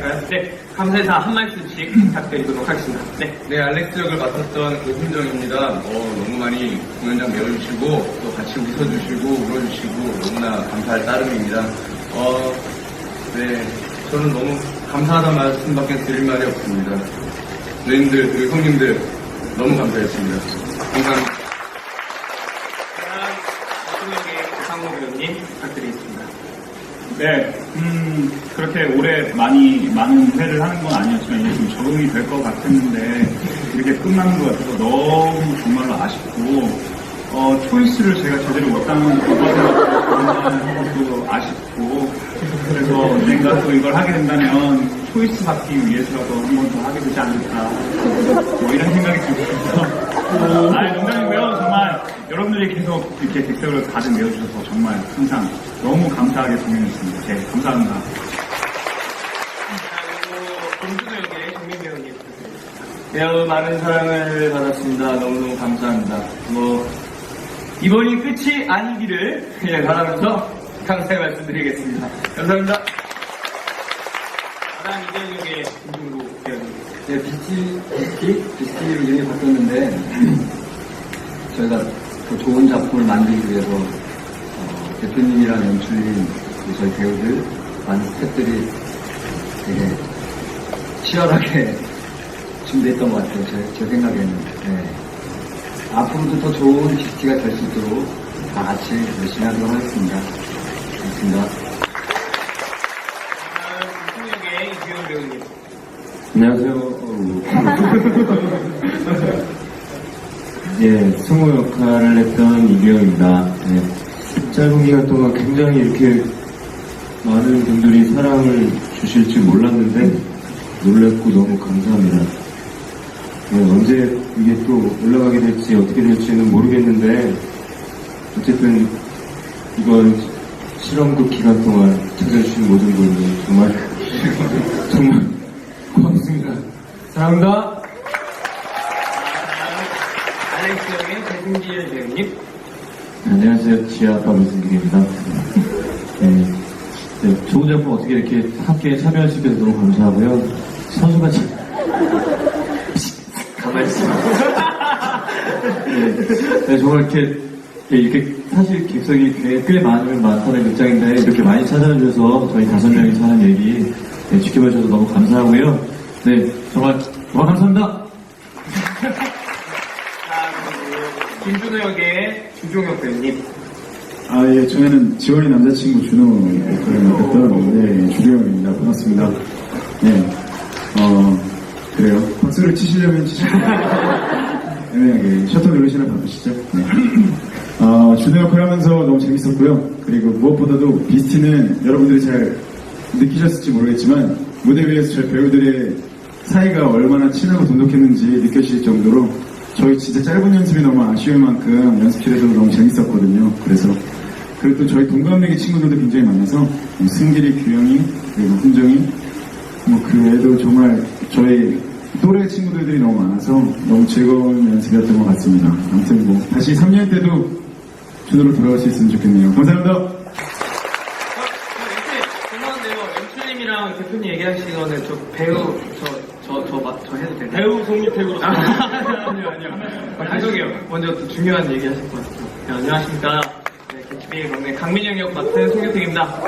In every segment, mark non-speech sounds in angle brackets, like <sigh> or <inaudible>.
네, 감사해서 한 말씀씩 부탁드리도록 하겠습니다. 네. 네, 알렉스 역을 맡았던 고훈정입니다. 어, 너무 많이 공연장 메워주시고, 또 같이 웃어주시고, 울어주시고, 너무나 감사할 따름입니다. 어, 네, 저는 너무 감사하다는 말씀밖에 드릴 말이 없습니다. 누님들, 그리고 형님들, 너무 감사했습니다. 감사합니다. 다음, 어떤 상호 배우님 부탁드리겠습니다. 네, 음, 그렇게 올해 많이, 많은 회를 하는 건 아니었지만 이제 좀 적응이 될 것 같았는데 이렇게 끝나는 것 같아서 너무 정말로 아쉽고, 어, 초이스를 제가 제대로 못하는 것도 아쉽고, 그래서 언젠가 또 이걸 하게 된다면 초이스 받기 위해서라도 한 번 더 하게 되지 않을까, 뭐 이런 생각이 들어서. 아, 농담이고요. 여러분들이 계속 이렇게 객석을 가득 메워주셔서 정말 항상 너무 감사하게 공연했습니다. 네, 감사합니다. 역의 정민 배우님. 매우 많은 사랑을 받았습니다. 너무너무 감사합니다. 뭐, 이번이 끝이 아니기를 예, 바라면서 감사의 말씀드리겠습니다. 감사합니다. 다음 역의 김종구 배우님. 네, 비스티, 비스티? 비스티로 이름이 바뀌었는데, <clears throat> 저희가 더 좋은 작품을 만들기 위해서, 어, 대표님이랑 연출님, 그리고 저희 배우들, 많은 스태프들이 되게 치열하게 <laughs> 준비했던 것 같아요. 제, 제 생각에는. 네. 앞으로도 더 좋은 비스티가 될 수 있도록 다 같이 열심히 하도록 하겠습니다. 고맙습니다. 다음 이승우 역의 이규현 배우님. 안녕하세요. <laughs> 예, 승우 역할을 했던 이규영입니다. 예, 짧은 기간 동안 굉장히 이렇게 많은 분들이 사랑을 주실 줄 몰랐는데 놀랐고 너무 감사합니다. 예, 언제 이게 또 올라가게 될지 어떻게 될지는 모르겠는데 어쨌든 이번 실험국 기간 동안 찾아주신 모든 분들 정말 <laughs> 정말 고맙습니다. 사랑합니다. 알렉스 역의 배 승길 배우님. 안녕하세요. 지아 아빠 문승길입니다. 네, 네, 좋은 작품 어떻게 이렇게 함께 참여할 수 있게 돼서 너무 감사하고요. 선수가 참... <laughs> 가만히 있어. 네, 네, 정말 이렇게, 네, 이렇게 사실 객석이 꽤, 꽤 많은, 많다는 입장인데 이렇게 많이 찾아와 주셔서 저희 다섯 명이서 하는 얘기 네, 지켜봐 주셔서 너무 감사하고요. 네, 정말, 정말 감사합니다. 김준호 역의 주종혁 배우님. 아, 예, 저희는 지원이 남자친구 준호 역할을 맡았던, 네, 주경입니다. 반갑습니다. 네, 어, 그래요. 박수를 치시려면 치시고. 애매하게. <laughs> 셔터 누르시나 바꾸시죠. 네. 어, 준호 역할 하면서 너무 재밌었고요. 그리고 무엇보다도 비스티는 여러분들이 잘 느끼셨을지 모르겠지만, 무대 위에서 저희 배우들의 사이가 얼마나 친하고 돈독했는지 느껴질 정도로 저희 진짜 짧은 연습이 너무 아쉬울 만큼 연습실에서도 너무 재밌었거든요. 그래서 그리고 또 저희 동갑내기 친구들도 굉장히 많아서 뭐 승길이, 규영이, 그리고 훈정이 뭐 그 외에도 정말 저희 또래 친구들이 너무 많아서 너무 즐거운 연습이었던 것 같습니다. 아무튼 뭐 다시 3년 때도 준호로 돌아갈 수 있으면 좋겠네요. 감사합니다. 어, 저 죄송한데요. 연출님이랑 대표님 얘기하시는 저 배우, 저, 저, 해도 되나요? 배우 송유택으로. 아니요, 아니요. 아, 죄송해요. 먼저 또 중요한 얘기 하실 것 같아요. 네, 안녕하십니까. 네, 개츠비의 막내 강민영 역 맡은 송유택입니다.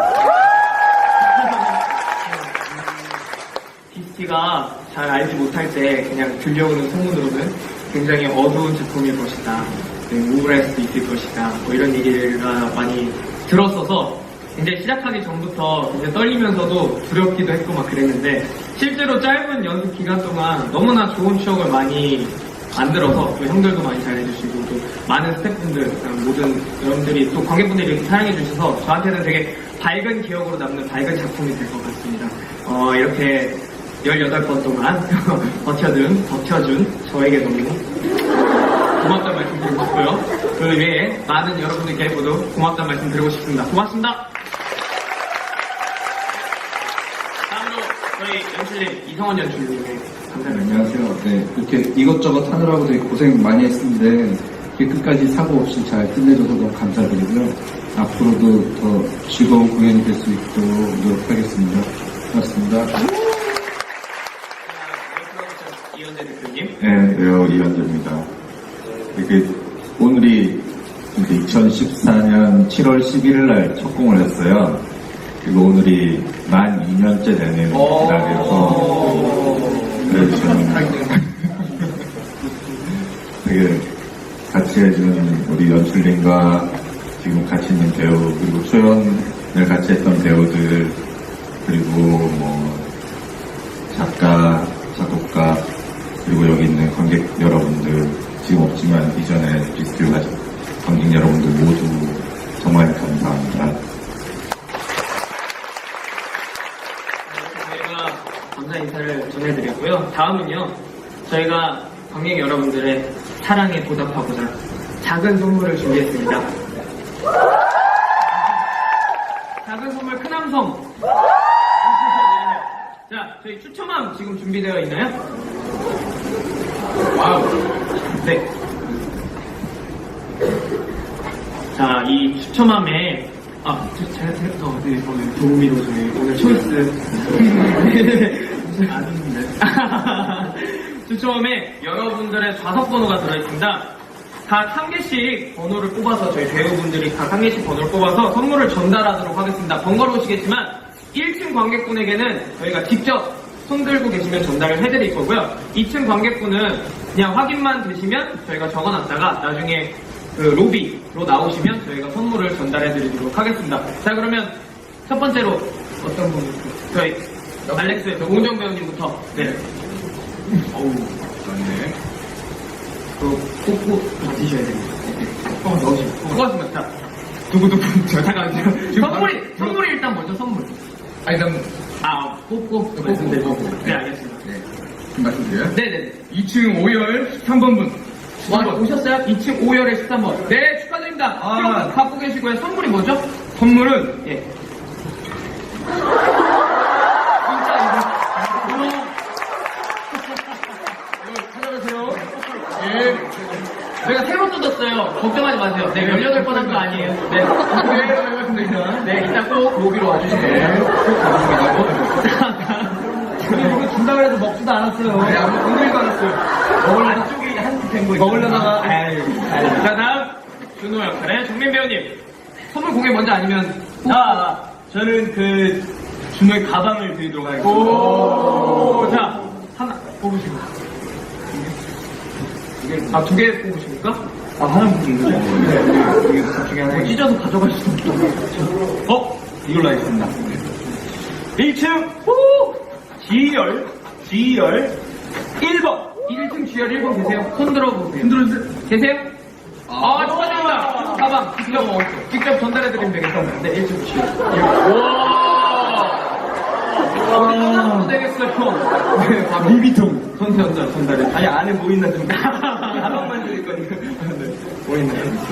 비스티가 잘 알지 못할 때 그냥 들려오는 소문으로는 굉장히 어두운 작품일 것이다. 네, 우울할 수도 있을 것이다. 뭐 이런 얘기가 많이 들었어서 굉장히 시작하기 전부터 굉장히 떨리면서도 두렵기도 했고 막 그랬는데 실제로 짧은 연습 기간 동안 너무나 좋은 추억을 많이 만들어서 또 형들도 많이 잘해주시고 또 많은 스태프분들 모든 여러분들이 또 관객분들이 이렇게 사랑해 주셔서 저한테는 되게 밝은 기억으로 남는 밝은 작품이 될 것 같습니다. 어, 이렇게 18번 동안 <laughs> 버텨준, 버텨준 저에게 너무 고맙다는 말씀 드리고 싶고요. 그 외에 많은 여러분들께 모두 고맙다는 말씀 드리고 싶습니다. 고맙습니다. 팬슬립 이성원 연출님께 감사합니다. 안녕하세요. 네, 이렇게 이것저것 하느라고 되게 고생 많이 했는데 끝까지 사고 없이 잘 끝내줘서 너무 감사드리고요. 앞으로도 더 즐거운 공연이 될 수 있도록 노력하겠습니다. 고맙습니다. 이현재 대표님. 네, 배우 이현재입니다. 이렇게 오늘이 2014년 7월 11일 날 첫 공을 했어요. 그리고 오늘이 만 2년째 되는 날이어서 그래서 저는 되게 같이 해주는 우리 연출님과 지금 같이 있는 배우 그리고 초연을 같이 했던 배우들 그리고 뭐 작가, 작곡가, 그리고 여기 있는 관객 여러분들, 지금 없지만 이전에 비스트 관객 여러분들 모두 정말 감사합니다. 저희가 감사 인사를 전해드렸고요. 다음은요, 저희가 관객 여러분들의 사랑에 보답하고자 작은 선물을 준비했습니다. 작은 선물 큰 함성. 자, 저희 추첨함 지금 준비되어 있나요? 와우. 네. 자, 이 추첨함에 아, 저- 제가 드렸던 네, 오늘 도우미로 저희 오늘 초이스 아는데 추첨함에 <laughs> 여러분들의 좌석 번호가 들어있습니다. 각 한 개씩 번호를 뽑아서 저희 배우분들이 각 한 개씩 번호를 뽑아서 선물을 전달하도록 하겠습니다. 번거로우시겠지만 1층 관객분에게는 저희가 직접 손 들고 계시면 전달을 해드릴 거고요. 2층 관객분은 그냥 확인만 되시면 저희가 적어놨다가 나중에 그 로비로 나오시면 저희가 선물을 전달해드리도록 하겠습니다. 자 그러면 첫 번째로 어떤 분? 저희 알렉스 오은정 배우님부터 네. 어우 네. 그 꼭꼭 받으셔야 됩니다. 어 넣으시고. 자 두구두구 저 잠깐만요. 선물이 선물이 일단 먼저 선물. 아, 일단, 아 꼭꼭 말씀드리고 네 알겠습니다. 네. 좀 말씀드려요? 네네. 2층 5열 13번분. 와, 오셨어요? 2층 5열에 13번. 네, 축하드립니다. 아. 지금 갖고 계시고요. 선물이 뭐죠? 선물은 예. 찾아가세요. 예. 저희가 뜯었어요. 걱정하지 마세요. 네, 18번 한 거 아니에요. 네. 네. <laughs> 네, 이따 꼭 로비로 와주시면 이거 준다고 해도 먹지도 않았어요. 네, 아무 건드리도 않았어요. 먹으려다 쪽이 한된거 먹으려다가, 아유. 자, 다음. 준호 역할의 정민 배우님. 선물 공개 먼저 아니면. 자, 저는 그 준호의 가방을 드리도록 하겠습니다. 오, 자, 하나 뽑으시고. 아, 두 개 뽑으십니까? 아, 하나 뽑는 거죠? 네. 이게 둘 중에 하나. 찢어서 가져갈 수도 없죠. 어? 이걸로 하겠습니다. 1층, 후! G열, G열, 1번. 1층 주열 1번 계세요? 손 들어보세요. 손 들어주세요. 계세요? 아, 축하드립니다. 가방 직접, 직접 전달해드리면 되겠습니다. 네, 1층 주열. 와! 어디 하나도 되겠어요. 네, 바로. 루비통. 손 전달, 전달해. 아니, 안에 뭐 있나 좀. 가방만 드릴 거니까. 네.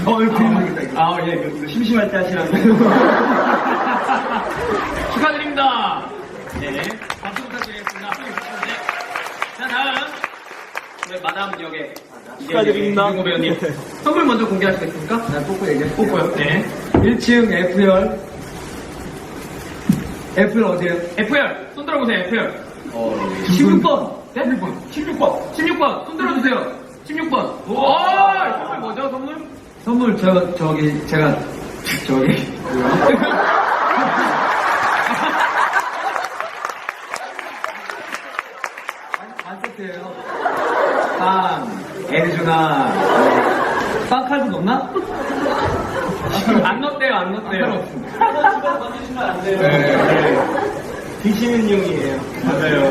뭐? 어, 그림하겠다, 이거. 아, 예, 이거 심심할 때 하시라고. <laughs> 축하드립니다. 네, 박수 부탁드리겠습니다. 네. 자, 다음. 네, 마담 역의 축하드립니다. 이준호 배우님. 선물 먼저 공개하시겠습니까? 난 뽑고 얘기해. 뽑고요. 네. 1층 F열. F열 어디에요? F열, 손 들어보세요, F열. 어, 16번. 네? 16번. 16번. 16번. 손 들어주세요. 16번. 오! 선물 뭐죠, 선물? 선물 저, 저기, 제가, 저기, 반 세트예요. 빵, 에리주나, 빵칼도 넣나? 안 넣대요, 안 넣대요. 네. 드시는 용이에요. 맞아요.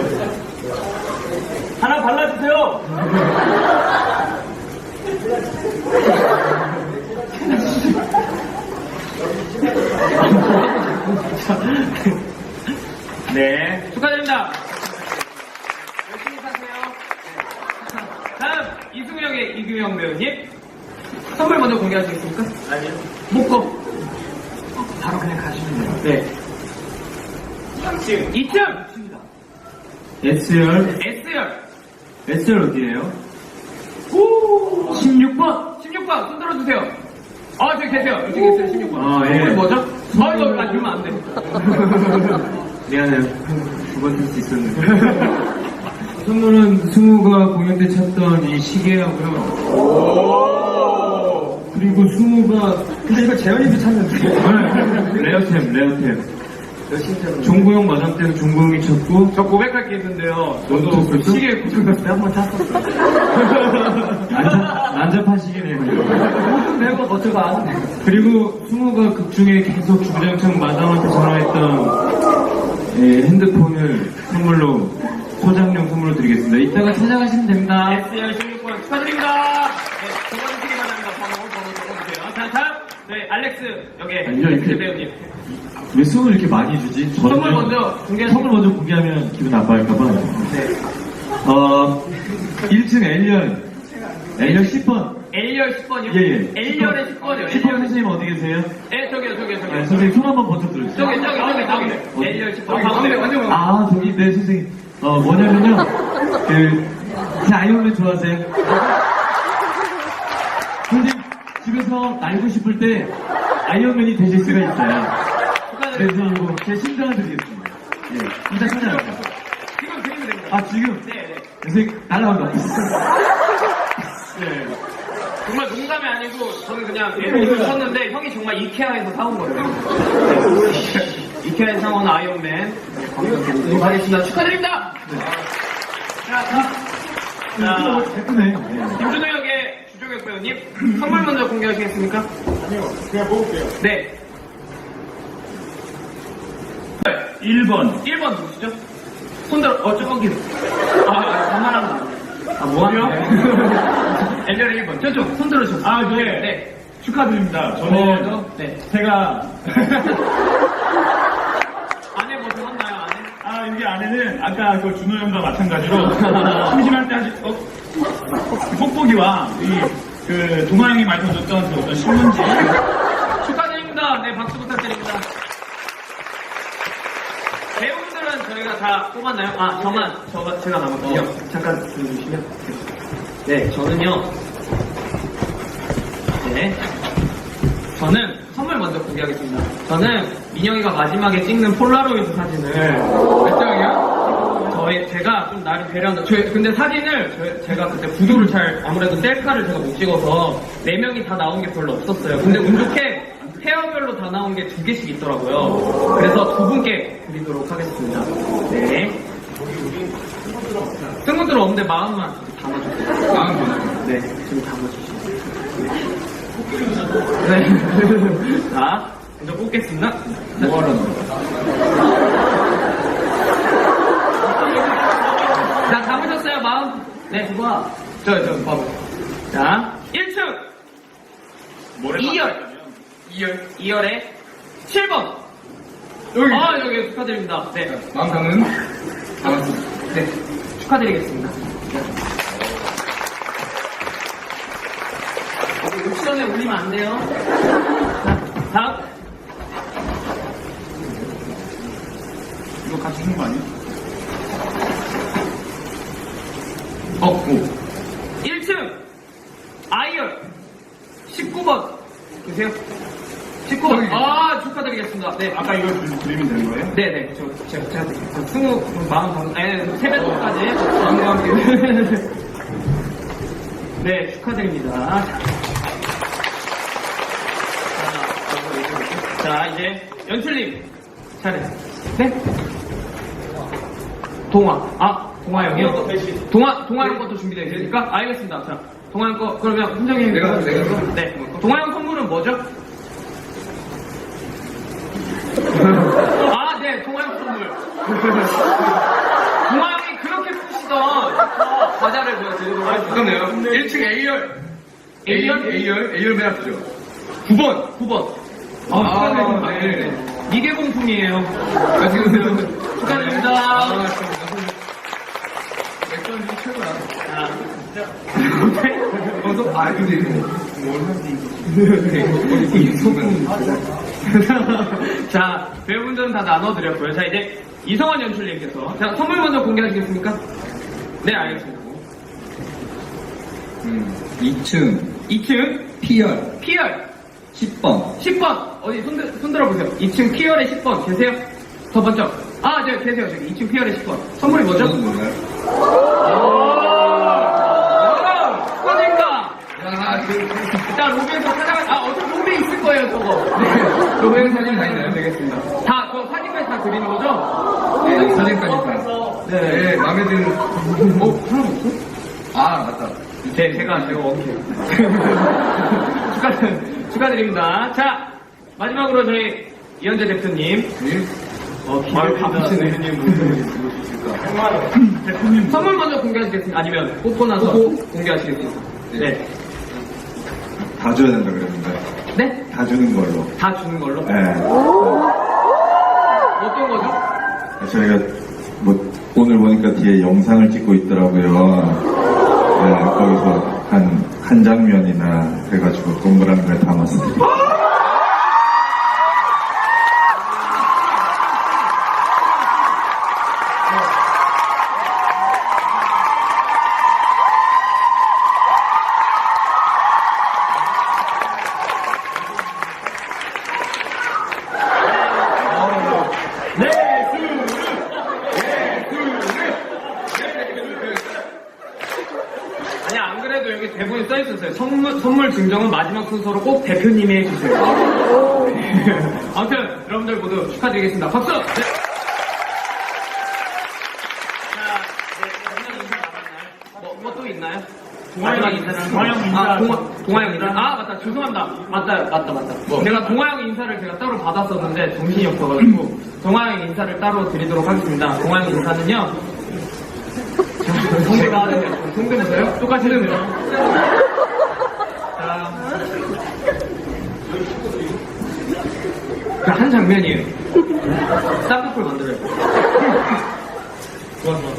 하나 발라주세요. <laughs> 네, 축하드립니다. 열심히 사세요. 다음, 이승영의 이규영 배우님. 선물 먼저 공개하시겠습니까? 아니요. 못 거. 어, 바로 그냥 가시면 돼요. 네. 2층. 2층! S열, S열. S열 어디에요? 16번. 16번, 손 들어주세요. 아, 저기 계세요. 저기 계세요, 16번. 아, 예. 선물 뭐죠? 아, 이거, 아, 이러면 안 돼. <laughs> 미안해요. 두번쓸수 있었는데. <laughs> 선물은 승우가 공연 때 찾던 이 시계하고요. 그리고 승우가 근데 이거 재현이도 찾는데. 네, 레어템, 레어템. 종구 형 마담 때는 종구 형이 쳤고 저 고백할 게 있는데요. 너도 그랬어? 시계 고등학교 때한번 탔었어요. <laughs> 난잡, 난잡한 시계네요. 내가 아는데. 그리고 승우가 극 중에 계속 주구장창 마담한테 전화했던 예, 핸드폰을 선물로 소장용 선물로 드리겠습니다. 이따가 찾아가시면 됩니다. SR 16번 축하드립니다. 네, 시기 바랍니다. 번호, 번호 적어주세요. 자, 다음. 네, 알렉스, 여기. 아니요, 이렇게. 배우님. 왜 선물 이렇게 많이 주지? 선물 먼저 공개하시 선물 먼저 공개하면 기분 나빠할까봐. 네. 어, 1층 L열, L열 10번. L열 10번이요? 예, 예. L열의 10번이요. 10번 선생님 어디 계세요? 네, 저기요, 저기요, 저기요. 네, 선생님 손 한번 번쩍 들어주세요. 저기, 저기, 저기, 저기. L열 10번. 가운데, 완전 아, 저기, 네, 선생님. 어, 뭐냐면요. 그, 제 아이언맨 좋아하세요? 선생님, 집에서 날고 싶을 때 아이언맨이 되실 수가 있어요. 그래서 이거 제 심장을 드리겠습니다. 예, 진짜 찾아갈게요. 지금 드리면 됩니다. 아, 지금? 네, 네. 선생님, 날라온다. <laughs> 네. 정말 농담이 아니고 저는 그냥 애를 쳤는데 형이 정말 이케아에서 사온 거예요. 네. 이케아에서 사온 아이언맨 드리도록 하겠습니다. 축하드립니다. 자, 자, 자, 예쁘네. 예. 김준호 역의 주종혁 배우님 선물 먼저 공개하시겠습니까? 아니요, 그냥 먹을게요. 네. 1번. 1번 누구시죠? 손들어, 어, 저기. 아, 아, 반말하면 아, 뭐하냐? 엘리얼 1번. 저쪽, 손 들어주셨어요. 아, 네. 네. 축하드립니다. 어, 저는 네. 제가 <laughs> 안에 뭐 들었나요, 안에? 아 여기 안에는 아까 그 준호 형과 마찬가지로 <laughs> 심심할 때 하실 어, 뽁뽁이와 이그 동아 형이 말씀하셨던 그 어떤 신문지 축하드립니다. 네, 박수 부탁드립니다. 배우분들은 저희가 다 뽑았나요? 아, 저만, 저가, 제가 남았군요. 잠깐 들어주시면. 네, 저는요. 네. 저는 선물 먼저 공개하겠습니다. 저는 민영이가 마지막에 찍는 폴라로이드 사진을 몇 장이요? 저희 제가 좀 나름 배려한다. 저 근데 사진을 저- 제가 그때 구도를 잘 아무래도 셀카를 제가 못 찍어서 네 명이 다 나온 게 별로 없었어요. 근데 운 좋게 페어별로 다 나온 게 두 개씩 있더라고요. 그래서 두 분께 드리도록 하겠습니다. 네. 친구들 없는데 마음만 담아주세요. 마음 네, 지금 담아주시죠. 네. <laughs> 자, 먼저 뽑겠습니다. 뭐하러 자, 담으셨어요, 마음? 네, 좋아. 저, 저, 봐봐. 자, 1층! 2열! 2열. 2열에 7번! 여기. 아, 여기 축하드립니다. 네. 마음 담은 네. 축하드리겠습니다. 옥션에 올리면 안 돼요. 자, 다음. 이거 같이 주는 거 아니야? 어, 오. 1층 아이얼 19번 계세요? 19번. 아, 축하드리겠습니다. 네. 아까 이거 드- 드리면 네네. 저, 제가, 제가, 저 승우 마음 방, 아니, 세배도까지 마음과 함께. 네, 축하드립니다. 자, 자, 이제 연출님 차례. 네? 동화. 아, 동화 형이요? 동화, 동화 형 것도 준비되어 있으니까? 알겠습니다. 자, 동화 형 거, 그러면 훈정이 형이. 내가, 내가. 네. 동화 형 선물은 뭐죠? 아, 네, 선물. 동화 형이 그렇게 푸시던 과자를 제가 드리도록 하겠습니다. 잠깐만요 1층 A열 A열? A열 A열 맨 앞이죠 9번, 9번. 아, 아, 축하드립니다. 네. 네. 이게 공품이에요. 아 지금 축하드립니다. 아, 맥주는 최고야 자, 어서 아 근데 이거 뭘 하지 이 소금 <laughs> 자, 배우분들은 다 나눠드렸고요. 자, 이제 이성원 연출님께서. 자, 선물 먼저 공개하시겠습니까? 네, 알겠습니다. 2층 2층 P열 피열 10번 10번. 어디 손, 들, 손 들어 보세요. 2층 피열의 10번 계세요? 더 먼저. 아, 네, 계세요. 저기 2층 피열의 10번. 선물이 뭐죠? 일단 로비에서 찾아가, 아, 어차 로비에 있을 거예요, 저거. 네. 로비 행사님 다 있나요? 되겠습니다. 다, 저 사진까지 다 드리는 거죠? 네, 사진까지 다. 네, 네, 마음에 드는. 어, 하나 없어? 아, 맞다. 네, 제가, 제가 원키예요. <laughs> 축하드립니다. 축하드립니다. 자, 마지막으로 저희 이현재 대표님. 네. 어, 기대를 바쁘신 대표님 모습을 보실까? 정말 대표님. 선물 먼저 공개하시겠습니까? 아니면 뽑고 나서 공개하시겠습니까? 네. 네. 다 줘야 된다 그랬는데 네? 다 주는 걸로. 다 주는 걸로? 네. 어떤 거죠? 저희가 뭐 오늘 보니까 뒤에 영상을 찍고 있더라고요. 네, 거기서 한, 한 장면이나 해가지고 동그란 걸 담았어요. 순서로 꼭 대표님이 해주세요. <laughs> 아무튼, 여러분들 모두 축하드리겠습니다. 박수! 네. 자, 네, 남았나요? 뭐, 뭐또 있나요? 마지막 인사를 동아형 인사. 아, 동아, 인사. 아, 맞다. 죄송합니다. 맞다, 맞다, 맞다. 제가 동아형 인사를 제가 따로 받았었는데 정신이 없어가지고 동아형 인사를 따로 드리도록 하겠습니다. 동아형 인사는요. <laughs> 성대가 성대보세요? 똑같이 해요. 자, 그 한 장면이에요. 쌍꺼풀 만들어요. 좋아, 좋아.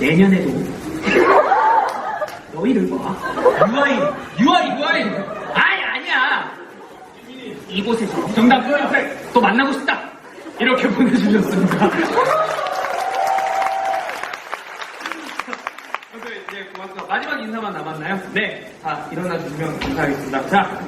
내년에도 너희를 봐. 유아인, 유아인, 유아인. 아니, 아니야. 이곳에서 정답 푸른색 또 만나고 싶다. 이렇게 <laughs> 보내주셨습니다. 마지막 인사만 남았나요? 네. 자, 일어나 주시면 감사하겠습니다. 자,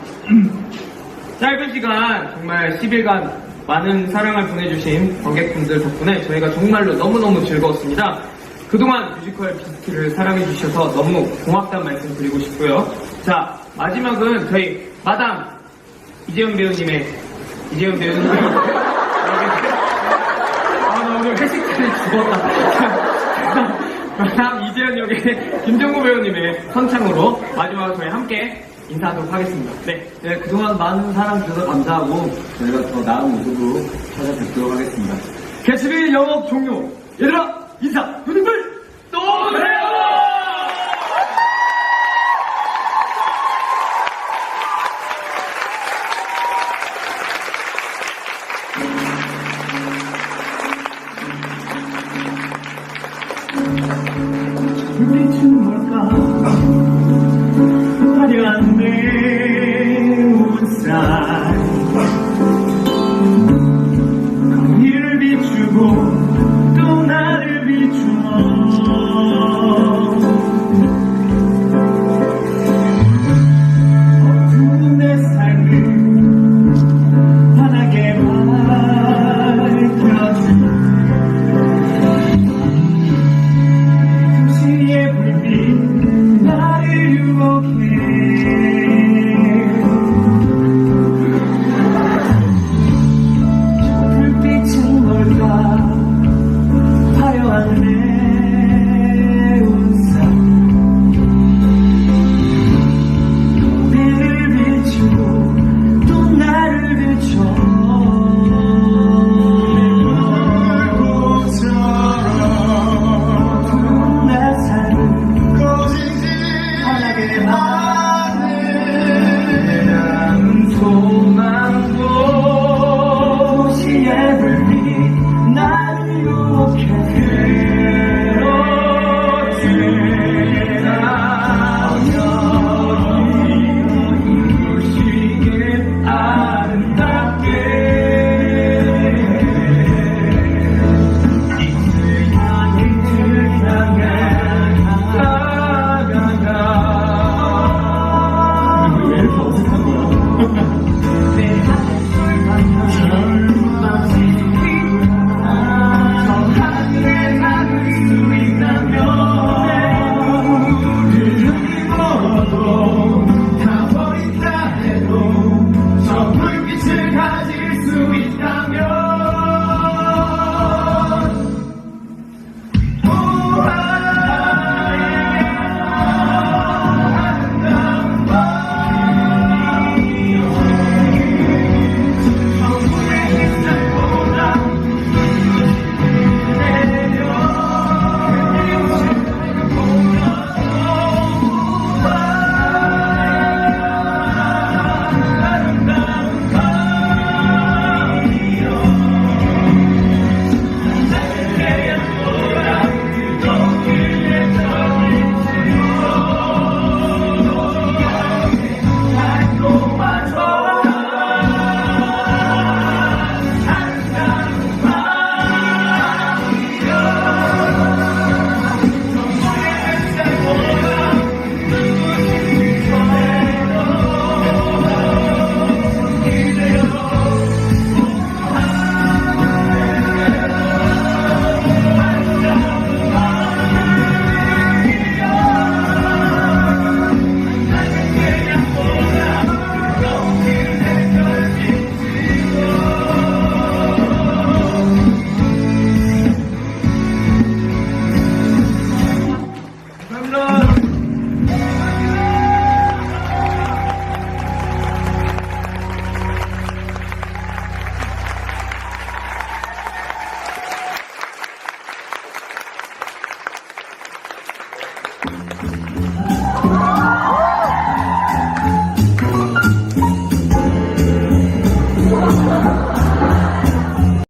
짧은 시간, 정말 10일간 많은 사랑을 보내주신 관객분들 덕분에 저희가 정말로 너무너무 즐거웠습니다. 그동안 뮤지컬 비스트를 사랑해주셔서 너무 고맙다는 말씀 드리고 싶고요. 자, 마지막은 저희 마담 이재현 배우님의, 이재현 배우님. <laughs> 아, 나 오늘 회식 자리 죽었다. <laughs> 마담 이재현 역의 김정구 배우님의 선창으로 마지막으로 저희 함께 인사하도록 하겠습니다. 네. 네, 그동안 많은 사랑 주셔서 감사하고 저희가 더 나은 모습으로 찾아뵙도록 하겠습니다. 개수비 영업 종료. 얘들아, 인사, 누님들,